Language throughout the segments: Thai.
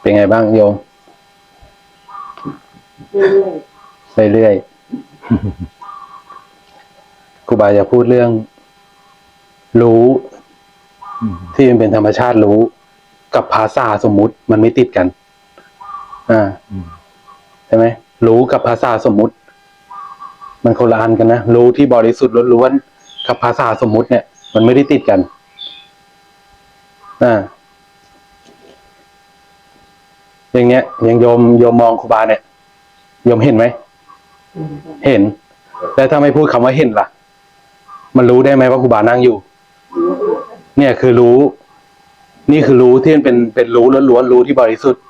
เป็นไงบ้างโยมเรื่อยเรื่อยๆครูบาจะพูดเรื่อง รู้ที่มันเป็นธรรมชาติรู้ กับภาษาสมมุติมันไม่ติดกัน อ่าใช่ไหมรู้กับภาษาสมมุติ มันคนละอันกันนะรู้ที่บริสุทธิ์ล้วนๆกับภาษาสมมุติเนี่ย มันไม่ได้ติดกัน อ่า อย่างเงี้ยอย่างโยมโยมมองครูบาเนี่ยโยมเห็นไหมเห็นแล้วถ้าไม่พูดคำว่าเห็นล่ะ มันรู้ได้ไหมว่าครูบานั่งอยู่ เนี่ยคือรู้ นี่คือรู้ที่มันเป็นเป็นรู้ล้วนๆรู้ที่บริสุทธิ์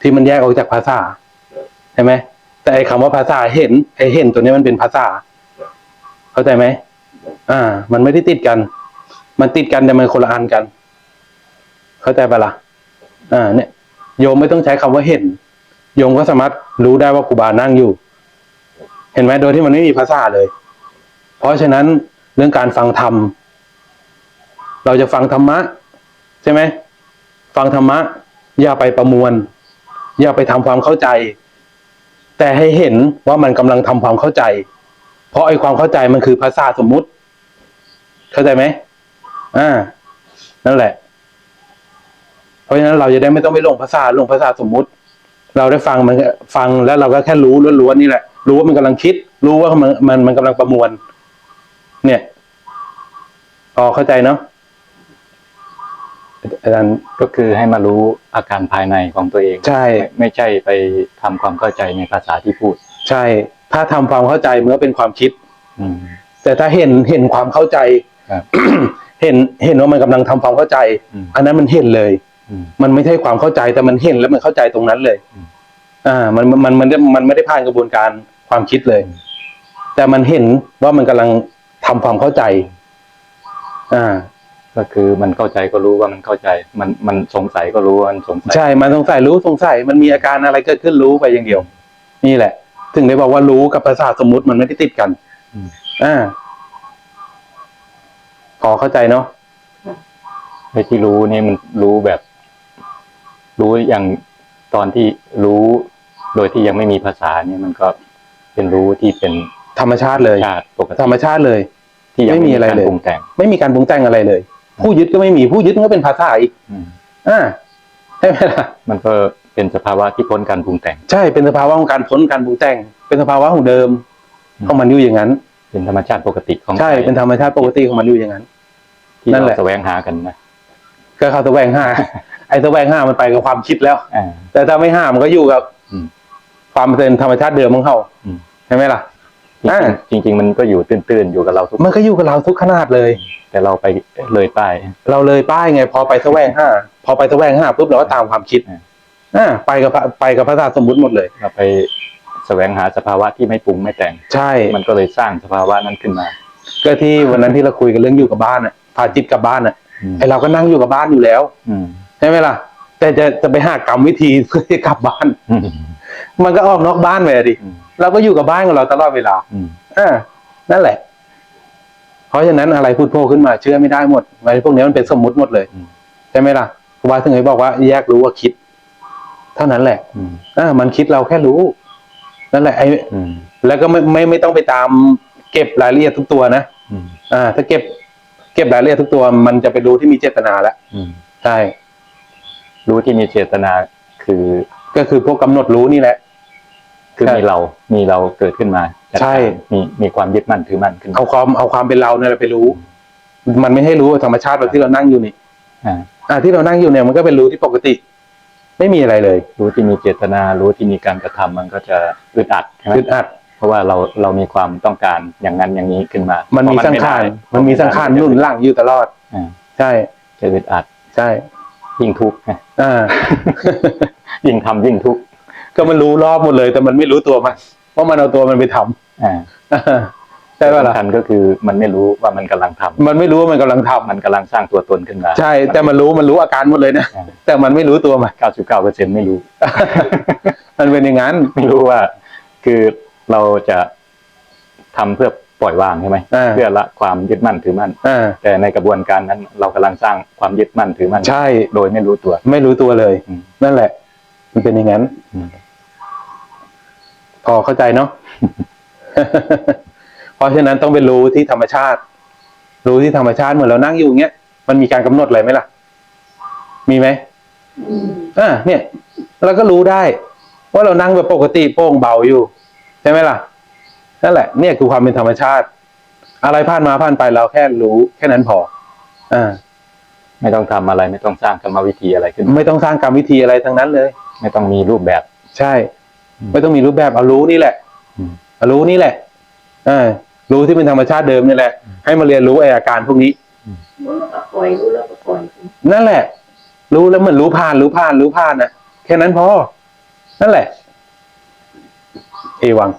ที่มันแยกออกจากภาษาใช่ไหมแต่ไอ้คำว่าภาษาเห็นไอ้เห็นตัวนี้มันเป็นภาษา เข้าใจไหมอ่า มันไม่ได้ติดกัน มันติดกันแต่มันคนละอันกัน เข้าใจปะล่ะอ่า เนี่ย โยมไม่ต้องใช้คำว่าเห็น โยมก็สามารถรู้ได้ว่าครูบานั่งอยู่ เห็นไหมโดยที่มันไม่มีภาษาเลย เพราะฉะนั้นเรื่องการฟังธรรมเราจะฟังธรรมะ ใช่ไหมฟังธรรมะ อย่าไปประมวล อย่าไปทำความเข้าใจ แต่ให้เห็นว่ามันกำลังทำความเข้าใจ เพราะไอ้ความเข้าใจมันคือภาษาสมมุติ เข้าใจไหมอ่านั่นแหละ ราะฉะนั้นเราจะได้ไม่ต้องไปลงภาษาลงภาษาสมมุติ เราได้ฟังมันฟังแล้วเราก็แค่รู้ล้วนๆนี่แหละ รู้ว่ามันกำลังคิด รู้ว่ามันมันมันกำลังประมวล เนี่ยพอเข้าใจเนาะอาจารย์ก็คือให้มารู้อาการภายในของตัวเองใช่ ไม่ใช่ไปทำความเข้าใจในภาษาที่พูด ใช่ ถ้าทำความเข้าใจมันก็เป็นความคิด อืแต่ถ้าเห็นเห็นความเข้าใจเห็นเห็นว่ามันกำลังทำความเข้าใจ อันนั้นมันเห็นเลย มมันไม่ใช่ความเข้าใจแต่มันเห็นแล้วมันเข้าใจตรงนั้นเลยอืมอ่ามันมันมันมันมันไม่ได้ผ่านกระบวนการความคิดเลยอืมแต่มันเห็นว่ามันกำลังทำความเข้าใจ อ่า ก็คือมันเข้าใจก็รู้ว่ามันเข้าใจ มันมันสงสัยก็รู้ว่ามันสงสัยใช่ มันสงสัยรู้สงสัยมันมีอาการอะไรเกิดขึ้นรู้ไปอย่างเดียว นี่แหละ ถึงได้บอกว่ารู้กับภาษาสมมุติมันไม่ได้ติดกันอืมอ่าพอเข้าใจเนาะไอ้ที่รู้นี่มันรู้แบบ รู้อย่างตอนที่รู้โดยที่ยังไม่มีภาษาเนี่ยมันก็เป็นรู้ที่เป็นธรรมชาติเลยชาติปกติธรรมชาติเลย ที่ยังไม่มีอะไรการเลยปรุงแต่งไม่มีการปรุงแต่งอะไรเลย ผู้ยึดก็ไม่มีผู้ยึดมันก็เป็นภาษาอีกอืมอ่าใช่ไหมล่ะมันก็เป็นสภาวะที่พ้นการปรุงแต่ง ใช่เป็นสภาวะของการพ้นการปรุงแต่ง เป็นสภาวะของเดิมอืมของมันอยู่อย่างนั้น เป็นธรรมชาติปกติของใช่ใจเป็นธรรมชาติปกติของมันอยู่อย่างนั้นที่นั่นเราแหละแสวงหากันนะก็เขาแสวงห้า ไอ้แสวงห้ามันไปกับความคิดแล้ว อ่า แต่ถ้าไม่ห้ามันก็อยู่กับอืม ความเป็นธรรมชาติเดิมของเขาอืม ใช่ไหมล่ะ อ่า จริงๆจริง ๆ มันก็อยู่ตื้นๆ อยู่กับเราทุกมันก็อยู่กับเราทุกขนาดเลย แต่เราไปเลยป้ายเราเลยป้ายไง พอไปแสวงห้าพอไปแสวงห้าปุ๊บเราก็ตามความคิดอ่า อ่าไปกับพระไปกับภาษาสมมุติหมดเลย เราไปแสวงหาสภาวะที่ไม่ปรุงไม่แต่ง ใช่มันก็เลยสร้างสภาวะนั้นขึ้นมาก็ที่วันนั้นที่เราคุยกันเรื่องอยู่กับบ้านอะพาจิตกลับบ้านอะอืมไอเราก็นั่งอยู่กับบ้านอยู่แล้ว อืมใช่ไหมล่ะ แต่จะจะไปหากรรมวิธีเพื่อจะกลับบ้านอืมมันก็ออกนอกบ้านไปอะดิอืมเราก็อยู่กับบ้านของเราตลอดเวลาอืมอ่านั่นแหละ เพราะฉะนั้นอะไรพูดโผล่ขึ้นมา เชื่อไม่ได้หมดอะไรพวกนี้มันเป็นสมมุติหมดเลยอืมใช่ไหมล่ะครูบาถึงได้บอกว่าแยกรู้ว่าคิด เท่านั้นแหละอืมอ่ามันคิดเราแค่รู้ นั่นแหละไอ้อืมแล้วก็ไม่ไม่ไม่ต้องไปตาม เก็บรายละเอียดทุกตัวนะอืมอ่า ถ้าเก็บ เก็บรายละเอียดทุกตัว มันจะไปรู้ที่มีเจตนาแล้วอืมใช่ รู้ที่มีเจตนาคือก็คือพวกกำหนดรู้นี่แหละ คือใช่มีเรา มีเราเกิดขึ้นมาใช่ มีมีความยึดมั่นถือมั่นขึ้นมาเอาความเอาความเป็นเราเนี่ยแหละไปรู้ มันไม่ให้รู้ธรรมชาติแบบที่เรานั่งอยู่นี่อ่าอ่าที่เรานั่งอยู่เนี่ยมันก็เป็นรู้ที่ปกติ ไม่มีอะไรเลยรู้ที่มีเจตนา รู้ที่มีการกระทำมันก็จะอึดอัดใช่ไหมอึดอัด เพราะว่าเราเรามีความต้องการอย่างนั้นอย่างนี้ขึ้นมา มันเพมีราะสังไได้ขารมันมีสังขารหนุนหลังอยู่ตลอด อ่าใช่ จะอึดอัด ใช่ ยิ่งทุกข์ไงอ่า ยิ่งทำยิ่งทุกข์ก็มันรู้รอบหมดเลย แต่มันไม่รู้ตัวมันว่ามันเอาตัวมันไปทำอ่าใช่ป่ะล่ะสำคัญก็คือมันไม่รู้ว่ามันกำลังทำมันไม่รู้ว่ามันกำลังทำมันกำลังสร้างตัวตนขึ้นมา ใช่ แต่มันรู้มันรู้อาการหมดเลยนะแต่มันไม่รู้ตัวมันเก้าสิบเก้าเปอร์เซ็นไม่รู้ มันเป็นอย่างนั้น ไม่รู้ว่า คือเราจะทำเพื่อ ปล่อยวางใช่ไหมอ่า เพื่อละความยึดมั่นถือมั่น อ่าแต่ในกระบวนการนั้น เรากำลังสร้างความยึดมั่นถือมั่นใช่ โดยไม่รู้ตัว ไม่รู้ตัวเลย อืม นั่นแหละ มันเป็นอย่างนั้น อืม พอเข้าใจเนาะ เพราะฉะนั้นต้องเป็นรู้ที่ธรรมชาติ รู้ที่ธรรมชาติเหมือนเรานั่งอยู่อย่างเงี้ย มันมีการกำหนดอะไรไหมล่ะ มีไหมอืมอ่าเนี่ย เราก็รู้ได้ว่าเรานั่งแบบปกติโปร่งเบาอยู่ ใช่ไหมล่ะ นั่นแหละเนี่ยคือความเป็นธรรมชาติ อะไรผ่านมาผ่านไปเราแค่รู้ แค่นั้นพออ่าไม่ต้องทำอะไร ไม่ต้องสร้างกรรมวิธีอะไรขึ้น ไม่ต้องสร้างกรรมวิธีอะไรทั้งนั้นเลย ไม่ต้องมีรูปแบบ ใช่อืมไม่ต้องมีรูปแบบเอารู้นี่แหละอืมเอารู้นี่แหละอ่ารู้ที่เป็นธรรมชาติเดิมนี่แหละ ให้มาเรียนรู้ไออาการพวกนี้รู้แล้วก็ปล่อยรู้แล้วก็ปล่อยนั่นแหละ รู้แล้วเหมือนรู้ผ่านรู้ผ่านรู้ผ่านนะแค่นั้นพอนั่นแหละ เอวัง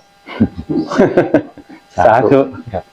สาธุครับ